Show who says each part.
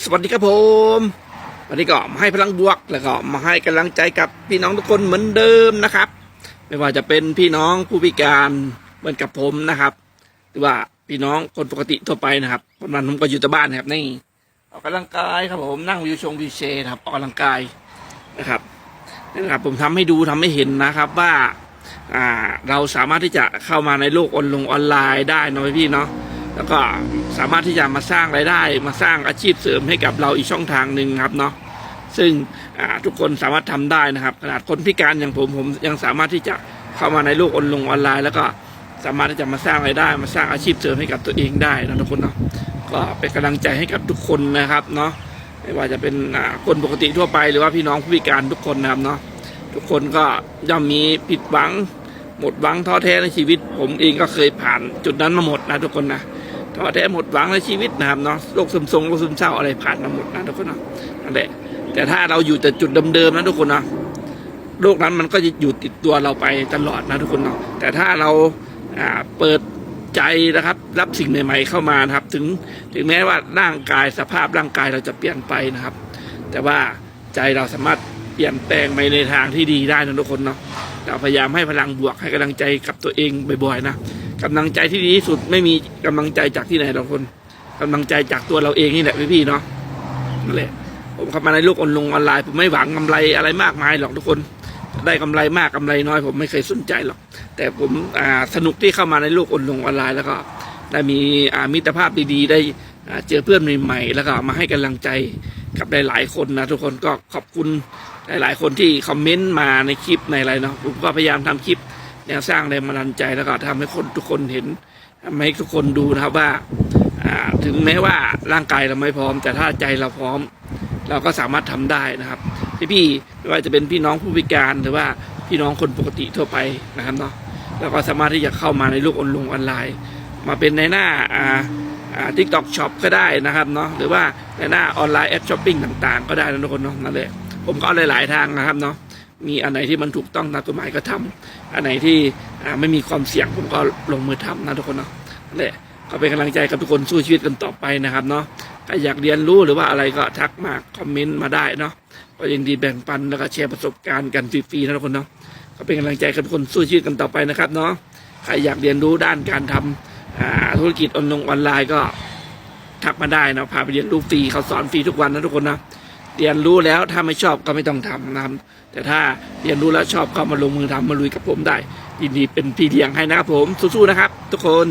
Speaker 1: สวัสดีครับผม วันนี้ก็มาให้พลังบวกแล้วก็มาให้กำลังใจกับพี่น้องทุกคนเหมือนเดิมนะครับ ไม่ว่าจะเป็นพี่น้องผู้พิการเหมือนกับผมนะครับ หรือว่าพี่น้องคนปกติทั่วไปนะครับวันนั้นผมก็อยู่แต่บ้านนะครับนี่ออกกำลังกายครับผมนั่งวิวชงวิวเชนะครับออกกำลังกายนะครับนี่นะครับผมทำให้ดูทำให้เห็นนะครับว่าอ่าเราสามารถที่จะเข้ามาในโลกออนลงออนไลน์ได้นะพี่เนาะ แล้วก็สามารถที่จะมาสร้างรายได้ มาสร้างอาชีพเสริมให้กับเราอีกช่องทางหนึ่งครับเนาะซึ่งทุกคนสามารถทำได้นะครับ ขนาดคนพิการอย่างผมผมยังสามารถที่จะเข้ามาในโลกออนลงออนไลน์ แล้วก็สามารถที่จะมาสร้างรายได้ มาสร้างอาชีพเสริมให้กับตัวเองได้นะทุกคนเนาะก็เป็นกำลังใจให้กับทุกคนนะครับเนาะไม่ว่าจะเป็นคนปกติทั่วไปหรือว่าพี่น้องผู้พิการทุกคนนะครับเนาะทุกคนก็ย่อมมีผิดหวัง หมดหวังท้อแท้ในชีวิต ผมเองก็เคยผ่านจุดนั้นมาหมดนะทุกคนนะท้อแท้หมดหวังในชีวิตนะครับเนาะโรคซึมทรงโรคซึมเศร้าอะไรผ่านมาหมดนะทุกคนเนาะนั่นแหละแต่ถ้าเราอยู่แต่จุดเดิมๆนะทุกคนเนาะโรคนั้นมันก็จะอยู่ติดตัวเราไปตลอดนะทุกคนเนาะแต่ถ้าเราอ่าเปิดใจนะครับ รับสิ่งใหม่ๆเข้ามานะครับ ถึงถึงแม้ว่าร่างกายสภาพร่างกายเราจะเปลี่ยนไปนะครับ แต่ว่าใจเราสามารถเปลี่ยนแปลงไปในทางที่ดีได้นะทุกคนเนาะ เราพยายามให้พลังบวกให้กำลังใจกับตัวเองบ่อยๆนะกำลังใจที่ดีที่สุดไม่มีกำลังใจจากที่ไหนหรอกคนกำลังใจจากตัวเราเองนี่แหละพี่ๆเนาะนั่นแหละผมเข้ามาในโลกออนลงออนไลน์ผมไม่หวังกำไรอะไรมากมายหรอกทุกคนได้กำไรมากกำไรน้อย ผมไม่เคยสนใจหรอก แต่ผมสนุกที่เข้ามาในโลกออนลงออนไลน์แล้วก็ได้มีมิตรภาพดีๆ ได้เจอเพื่อนใหม่ๆแล้วก็มาให้กำลังใจ กับหลายๆคนนะทุกคนก็ขอบคุณหลายๆ คนที่คอมเมนต์มาในคลิปในอะไรเนาะผมก็พยายามทำคลิปแนวสร้างแรงบันดาลใจแล้วก็ทำให้คนทุกคนเห็นทำให้ทุกคนดูนะครับว่าถึงแม้ว่าร่างกายเราไม่พร้อม แต่ถ้าใจเราพร้อม เราก็สามารถทำได้นะครับพี่พี่ไม่ว่าจะเป็นพี่น้องผู้พิการหรือว่าพี่น้องคนปกติทั่วไปนะครับเนาะเราก็สามารถที่จะเข้ามาในโลกออนลงออนไลน์มาเป็นในหน้าอ่า ทิกตอกช็อปก็ได้นะครับเนาะหรือว่าในหน้าออนไลน์แอปช้อปปิ้งต่างๆ ก็ได้นะทุกคนเนาะนั่นแหละผมก็เอาหลายๆทางนะครับเนาะมีอันไหนที่มันถูกต้องตามกฎหมายก็ทำอันไหนที่ไม่มีความเสี่ยงผมก็ลงมือทำนะทุกคนเนาะนั่นแหละก็เป็นกำลังใจกับทุกคนสู้ชีวิตกันต่อไปนะครับเนาะใครอยากเรียนรู้หรือว่าอะไรก็ทักมาคอมเมนต์มาได้เนาะก็ยินดีแบ่งปันแล้วก็แชร์ประสบการณ์กันฟรีๆนะทุกคนเนาะก็เป็นกำลังใจกับทุกคนสู้ชีวิตกันต่อไปนะครับเนาะใครอยากเรียนรู้ด้านการทำอ่า ธุรกิจออนลงออนไลน์ก็ทักมาได้นะพาไปเรียนรู้ฟรีเขาสอนฟรีทุกวันนะทุกคนนะเรียนรู้แล้วถ้าไม่ชอบก็ไม่ต้องทำนะครับแต่ถ้าเรียนรู้แล้วชอบก็มาลงมือทำมาลุยกับผมได้ยินดีเป็นพี่เลี้ยงให้นะครับผมสู้ๆนะครับ ทุกคน